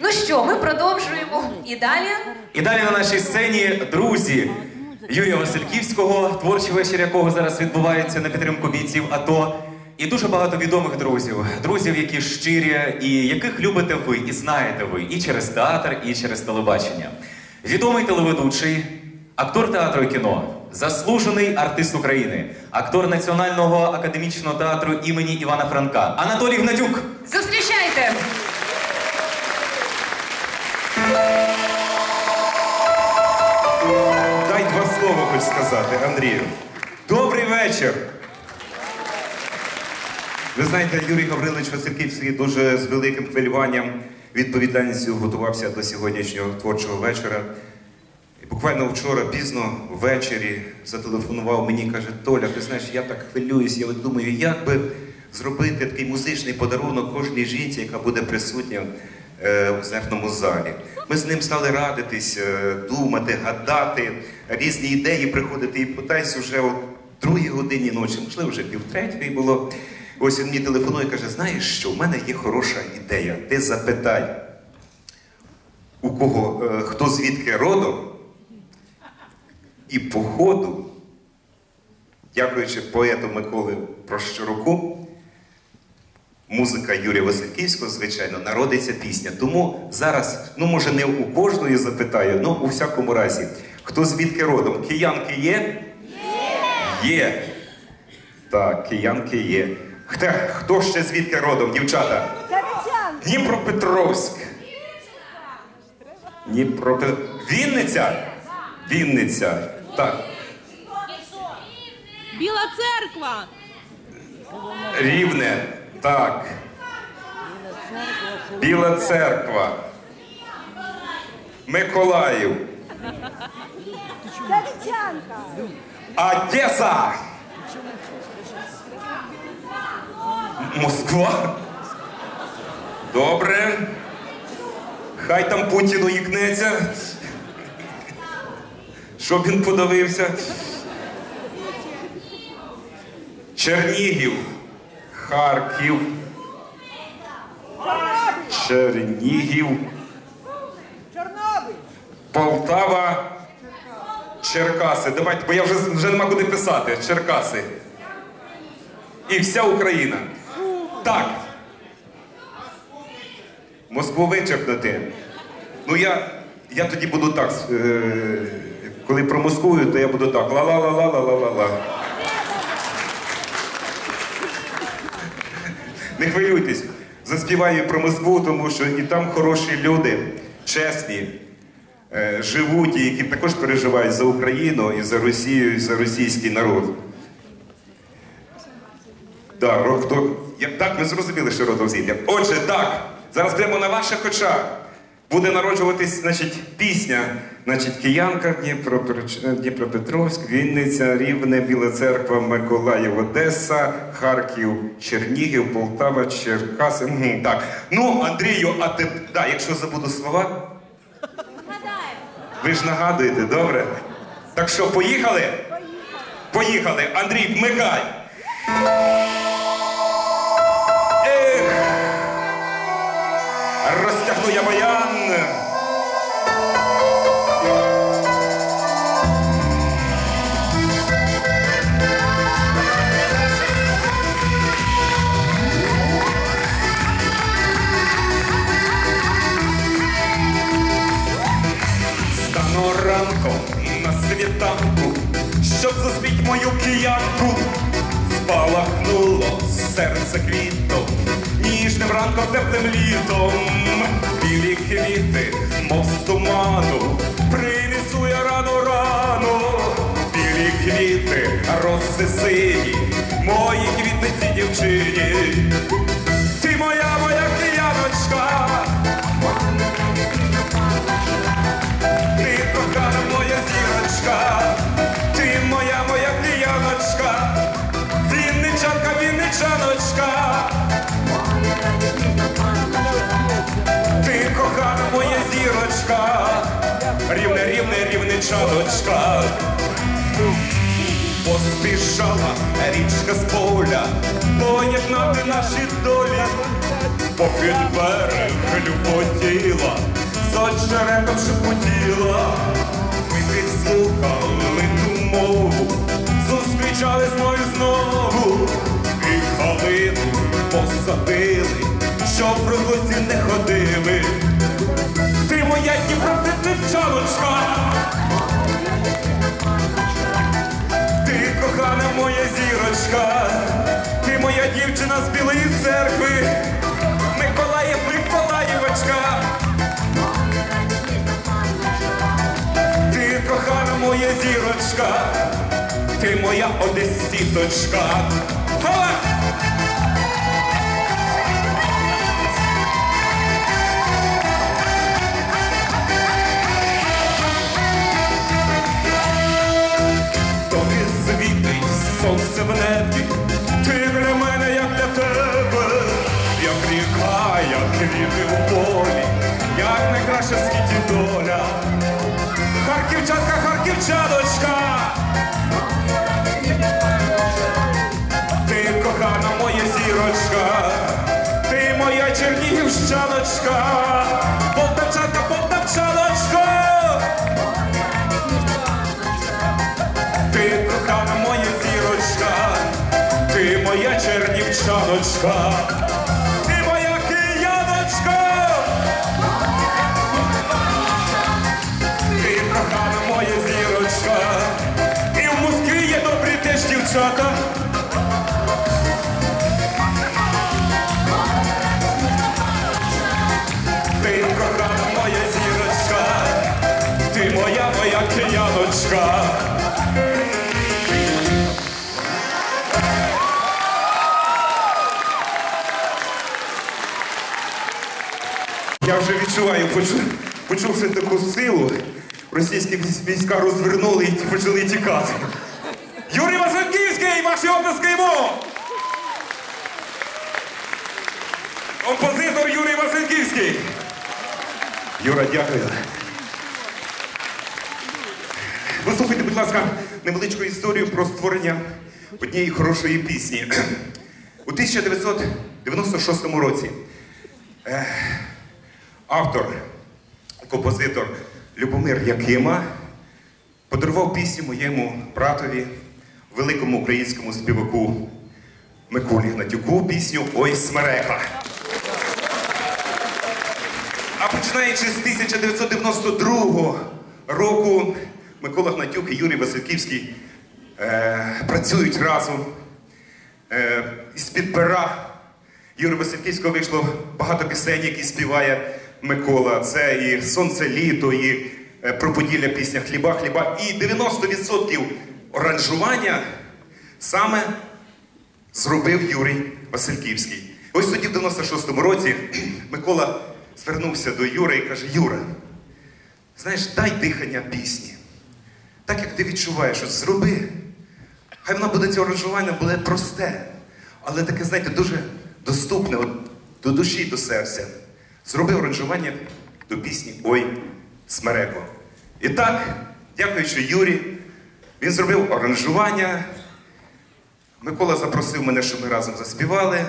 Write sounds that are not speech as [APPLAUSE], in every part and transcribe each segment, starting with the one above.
Ну що, ми продовжуємо. І далі. І далі на нашій сцені друзі Юрія Васильківського, творчий вечір якого зараз відбувається на підтримку бійців АТО. І дуже багато відомих друзів, друзів, які щирі, і яких любите ви, і знаєте ви і через театр, і через телебачення. Відомий телеведучий, актор театру і кіно, заслужений артист України, актор Національного академічного театру імені Івана Франка Анатолій Гнатюк. Зустрічайте! Два сказати, Андрію. Добрий вечір. Ви знаєте, Юрій Гаврилович Васильківський дуже з великим хвилюванням, відповідальністю готувався до сьогоднішнього творчого вечора. І буквально вчора, пізно ввечері, зателефонував мені каже, Толя, ти знаєш, я так хвилююсь, я думаю, як би зробити такий музичний подарунок кожній жінці, яка буде присутня е, у зерному залі. Ми з ним стали радитись, е, думати, гадати, різні ідеї приходити. І питаюсь вже о другій годині ночі, можливо, вже півтретьої було. Ось він мені телефонує і каже: знаєш що, в мене є хороша ідея. Ти запитай, у кого, е, хто звідки родом, і по ходу, дякуючи поету Миколи Прощуруку, музика Юрія Васильківського, звичайно, народиться пісня. Тому зараз, ну може не у кожної запитаю, але у всякому разі, хто звідки родом? Киянки є? Є. Є. Так, киянки є. Хто, хто ще звідки родом, дівчата? Дніпропетровськ. Дніпропе... Вінниця? Вінниця. Так. Біла церква. Рівне. Так. Біла церква. Миколаїв. Завітянка. Одеса. Москва. Добре. Хай там Путіну ікнеться. Щоб він подивився. Чернігів. Харків. Чернігів. Полтава. Черкаси. Давайте, бо я вже, вже нема куди писати. Черкаси. І вся Україна. Так. Москву вичеркнути. Ну я, я тоді буду так. Е, коли про Москву, то я буду так. Ла-ла-ла-ла-ла-ла-ла-ла. Не хвилюйтесь. Заспіваю про Москву, тому що і там хороші люди, чесні, е, живуть, які також переживають за Україну і за Росію, і за російський народ. Так, так, ми зрозуміли, що родом звідти. Отже, так, зараз прямо на ваших очах буде народжуватись значить, пісня. Значить, Киянка, Дніпропетровськ, Вінниця, Рівне, Біла Церква, Миколаїв, Одеса, Харків, Чернігів, Полтава, Черкаси. Мгм, так. Ну, Андрію, а ти. Да, якщо забуду слова. Ви ж нагадуєте, добре? Так що, поїхали? Поїхали. Андрій, вмикай. Розтягну я баян. Стану ранком на світанку, щоб зустріть мою киянку. Спалахнуло серце квітом, ніжним ранком теплим літом, білі квіти, мов з туману, принесу я рано рано, білі квіти, роси сині, мої квітниці дівчині. Ти моя, моя кияночка, рівне, рівничаночка. Поспішала річка з поля, поєднати наші долі, поки берег люботіла, очеретом шепотіла, ми підслухали ту мову, зустрічали зною знову, і халину посадили, щоб розлуці не ходили. Ти моя дівчиночка, ти кохана моя зірочка, ти моя дівчина з білої церкви, Миколаїв, Миколаївочка. Ти кохана моя зірочка, ти моя одесіточка. Небі, ти для мене, як для тебе, як ріка, як квіти в полі, як найкраща в світі доля. Харківчанка, харківчаночка. Ти кохана моя зірочка, ти моя чернігівщаночка, чернівчаночка, ти моя кияночка. Ти кохана моя зірочка, і в Москві є добрі теж дівчата. Ти кохана моя зірочка, ти моя моя кияночка. Відчуваю, почу, почувши таку силу, російські війська розвернули і почали тікати. Юрій Васильківський, ваші оплески йому! Композитор Юрій Васильківський. Юра, дякую. Послухайте, будь ласка, невеличку історію про створення однієї хорошої пісні. [CLEARS THROAT] У 1996 році автор, композитор Любомир Якима подарував пісню моєму братові, великому українському співаку Миколі Гнатюку, пісню Ой смерека. А починаючи з 1992 року, Микола Гнатюк і Юрій Васильківський е, працюють разом. Е, із-під пера Юрія Васильківського вийшло багато пісень, які співає Микола. Це і Сонце літо, і е, про Поділля пісня Хліба, хліба. І 90% оранжування саме зробив Юрій Васильківський. Ось тоді, в 96-му році, Микола звернувся до Юри і каже: Юра, знаєш, дай дихання пісні. Так як ти відчуваєш, от зроби. Хай вона буде це оранжування, буде просте, але таке, знаєте, дуже доступне от, до душі, до серця. Зроби оранжування до пісні Ой, Смереко. І так, дякуючи Юрі, він зробив оранжування. Микола запросив мене, щоб ми разом заспівали.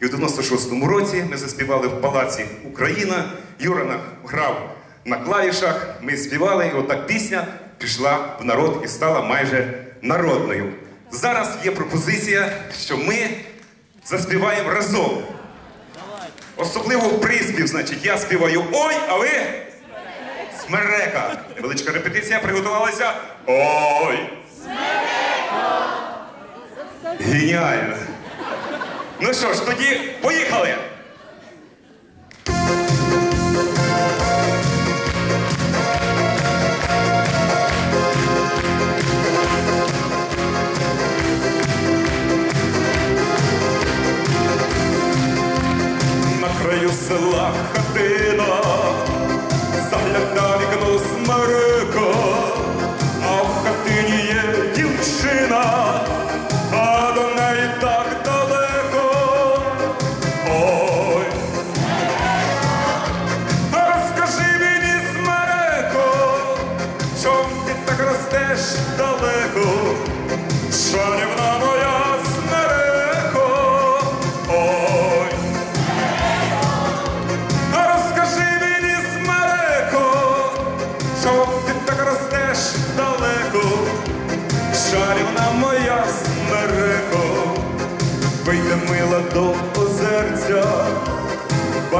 І в 96-му році ми заспівали в Палаці Україна. Юра грав на клавішах, ми співали, і отак пісня пішла в народ і стала майже народною. Зараз є пропозиція, що ми заспіваємо разом. Особливо приспів, значить, я співаю ой, а ви смерека. Невеличка репетиція, приготувалася. Ой! Смерека! Геніально. Ну що ж, тоді поїхали.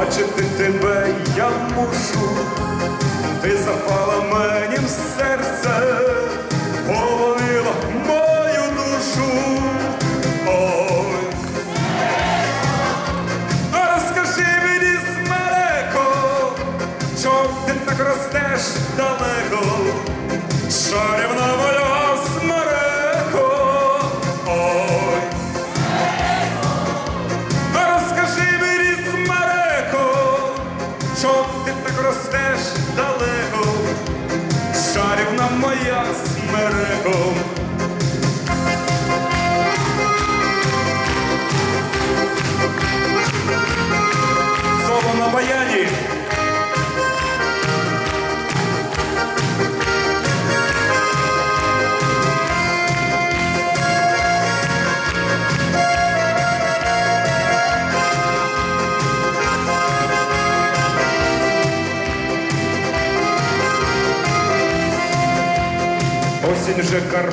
Бачити тебе я мушу, ти запала мені в серце, полонила мою душу. Ой. А розкажи мені, смереко, чом ти так ростеш далеко,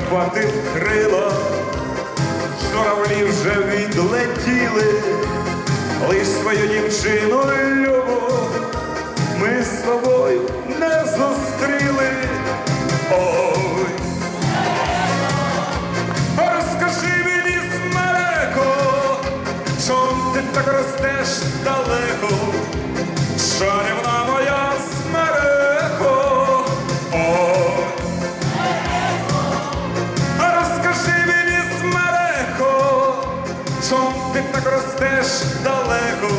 вже Карпати вкрила, журавлі вже відлетіли, лиш свою дівчину любов ми з тобою не зустріли. Ой. Розкажи мені, смереко, чом ти так ростеш далеко, далеку,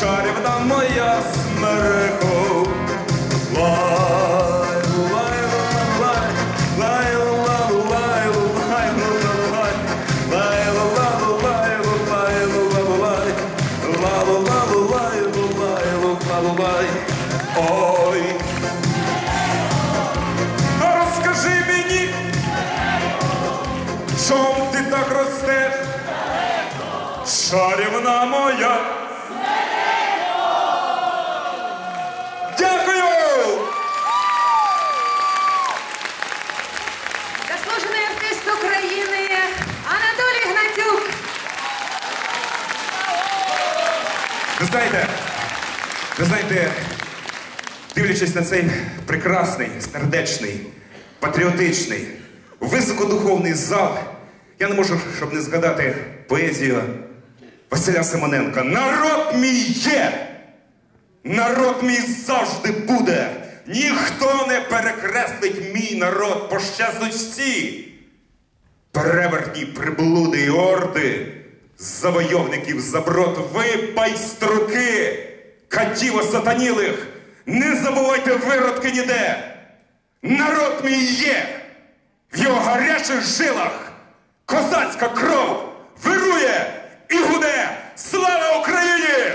шарівна моя смереху. Ой, розкажи мені, чом ти так роз... Шарівна моя. Дякую! Заслужений артист України Анатолій Гнатюк. Ви знаєте, ви знаєте, дивлячись на цей прекрасний, сердечний, патріотичний, високодуховний зал, я не можу, щоб не згадати поезію Василя Симоненка. Народ мій є! Народ мій завжди буде! Ніхто не перекреслить мій народ, пощазнуть всі! Перевертні приблуди і орди, завойовників заброд, ви байструки, катів осатанілих, не забувайте виродки ніде. Народ мій є, в його гарячих жилах козацька кров вирує і гуде. Слава Україні!